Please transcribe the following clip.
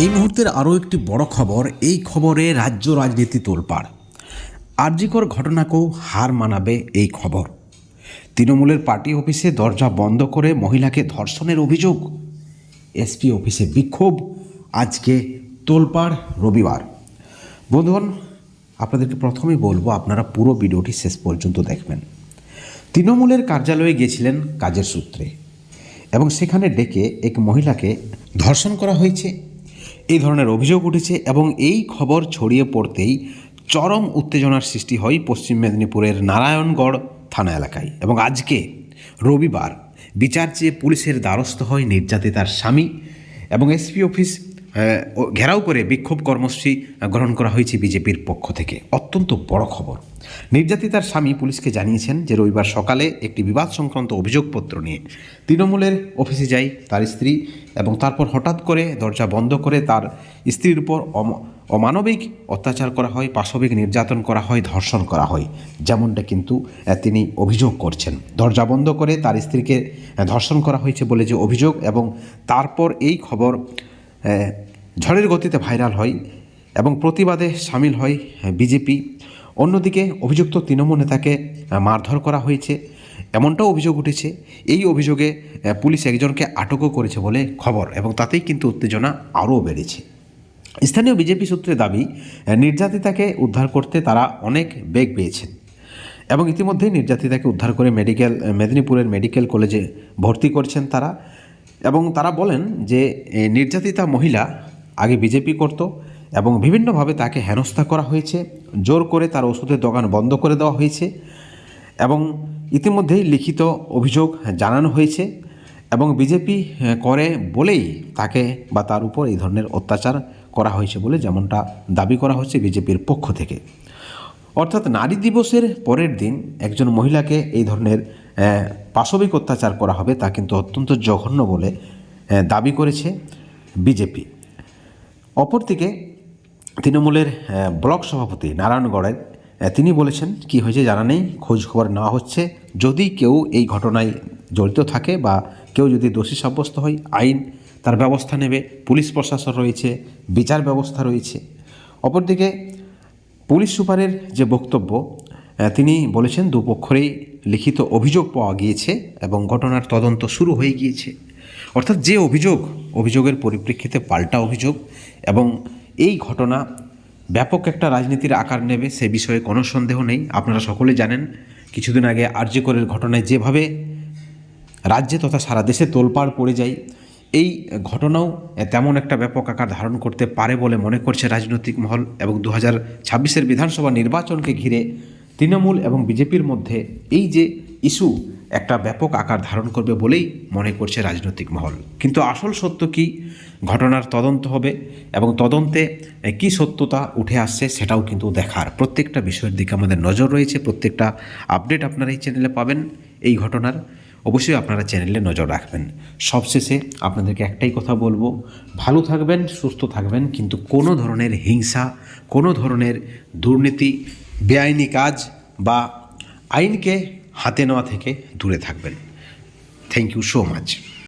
এই মুহূর্তের আরও একটি বড় খবর, এই খবরে রাজ্য রাজনীতি তোলপাড়। আরজিকর ঘটনাকেও হার মানাবে এই খবর। তৃণমূলের পার্টি অফিসে দরজা বন্ধ করে মহিলাকে ধর্ষণের অভিযোগ। এসপি অফিসে বিক্ষোভ, আজকে তোলপাড় রবিবার। বন্ধুগণ, আপনাদেরকে প্রথমেই বলব, আপনারা পুরো ভিডিওটি শেষ পর্যন্ত দেখবেন। তৃণমূলের কার্যালয়ে গিয়েছিলেন কাজের সূত্রে, এবং সেখানে ডেকে এক মহিলাকে ধর্ষণ করা হয়েছে। এই ধরনের অভিযোগ উঠেছে এবং এই খবর ছড়িয়ে পড়তেই চরম উত্তেজনার সৃষ্টি হয় পশ্চিম মেদিনীপুরের নারায়ণগড় থানা এলাকায়। এবং আজকে রবিবার বিচার চেয়ে পুলিশের দ্বারস্থ হয় নির্যাতিতার স্বামী এবং এসপি অফিস ঘেরাও করে বিক্ষোভ কর্মসূচি গ্রহণ করা হয়েছে বিজেপির পক্ষ থেকে। অত্যন্ত বড় খবর। নির্যাতিতার স্বামী পুলিশকে জানিয়েছেন যে রবিবার সকালে একটি বিবাদ সংক্রান্ত অভিযোগপত্র নিয়ে তৃণমূলের অফিসে যায় তার স্ত্রী এবং তারপর হঠাৎ করে দরজা বন্ধ করে তার স্ত্রীর উপর অম- অমানবিক অত্যাচার করা হয়, পাশবিক নির্যাতন করা হয়, ধর্ষণ করা হয়। যেমনটা কিন্তু তিনি অভিযোগ করছেন। দরজা বন্ধ করে তার স্ত্রীকে ধর্ষণ করা হয়েছে বলে যে অভিযোগ এবং তারপর এই খবর ঝড়ের গতিতে ভাইরাল হয় এবং প্রতিবাদে সামিল হয় বিজেপি। অন্যদিকে অভিযুক্ত তৃণমূল নেতাকে মারধর করা হয়েছে। এমনটাও অভিযোগ উঠেছে। এই অভিযোগে পুলিশ একজনকে আটকও করেছে বলে খবর এবং তাতেই কিন্তু উত্তেজনা আরও বেড়েছে। স্থানীয় বিজেপি সূত্রে দাবি নির্যাতিতাকে উদ্ধার করতে তারা অনেক বেগ পেয়েছেন এবং ইতিমধ্যেই নির্যাতিতাকে উদ্ধার করে মেডিকেল মেদিনীপুরের মেডিকেল কলেজে ভর্তি করছেন তারা। এবং তারা বলেন যে নির্যাতিতা মহিলা আগে বিজেপি করত এবং বিভিন্নভাবে তাকে হেনস্থা করা হয়েছে, জোর করে তার ওষুধের দোকান বন্ধ করে দেওয়া হয়েছে এবং ইতিমধ্যেই লিখিত অভিযোগ জানানো হয়েছে এবং বিজেপি করে বলেই তাকে বা তার উপর এই ধরনের অত্যাচার করা হয়েছে বলে যেমনটা দাবি করা হচ্ছে বিজেপির পক্ষ থেকে। অর্থাৎ নারী দিবসের পরের দিন একজন মহিলাকে এই ধরনের পাশবিক অত্যাচার করা হবে তা কিন্তু অত্যন্ত জঘন্য বলে দাবি করেছে বিজেপি। অপরদিকে তৃণমূলের ব্লক সভাপতি নারায়ণগড়ের তিনি বলেছেন, কি হয়েছে জানা নেই, খোঁজ খবর নেওয়া হচ্ছে। যদি কেউ এই ঘটনায় জড়িত থাকে বা কেউ যদি দোষী সাব্যস্ত হয়, আইন তার ব্যবস্থা নেবে, পুলিশ প্রশাসন রয়েছে, বিচার ব্যবস্থা রয়েছে। অপরদিকে পুলিশ সুপারের যে বক্তব্য তিনি বলেছেন, দুপক্ষরেই লিখিত অভিযোগ পাওয়া গিয়েছে এবং ঘটনার তদন্ত শুরু হয়ে গিয়েছে। অর্থাৎ যে অভিযোগ, অভিযোগের পরিপ্রেক্ষিতে পাল্টা অভিযোগ এবং এই ঘটনা ব্যাপক একটা রাজনীতির আকার নেবে সে বিষয়ে কোনো সন্দেহ নেই। আপনারা সকলে জানেন, কিছুদিন আগে আর্যকরের ঘটনায় যেভাবে রাজ্যে তথা সারা দেশে তোলপাড় পড়ে যায়, এই ঘটনাও তেমন একটা ব্যাপক আকার ধারণ করতে পারে বলে মনে করছে রাজনৈতিক মহল এবং দু হাজার ছাব্বিশের বিধানসভা নির্বাচনকে ঘিরে তৃণমূল এবং বিজেপির মধ্যে এই যে ইস্যু একটা ব্যাপক আকার ধারণ করবে বলেই মনে করছে রাজনৈতিক মহল। কিন্তু আসল সত্য কি? ঘটনার তদন্ত হবে এবং তদন্তে কি সত্যতা উঠে আসছে সেটাও কিন্তু দেখার প্রত্যেকটা বিষয়ের দিকে আমাদের নজর রয়েছে। প্রত্যেকটা আপডেট আপনারা এই চ্যানেলে পাবেন এই ঘটনার। অবশ্যই আপনারা চ্যানেলে নজর রাখবেন। সবশেষে আপনাদেরকে একটাই কথা বলব, ভালো থাকবেন, সুস্থ থাকবেন, কিন্তু কোনো ধরনের হিংসা, কোনো ধরনের দুর্নীতি বেআইনি কাজ বা আইনকে হাতে নেওয়া থেকে দূরে থাকবেন। Thank you so much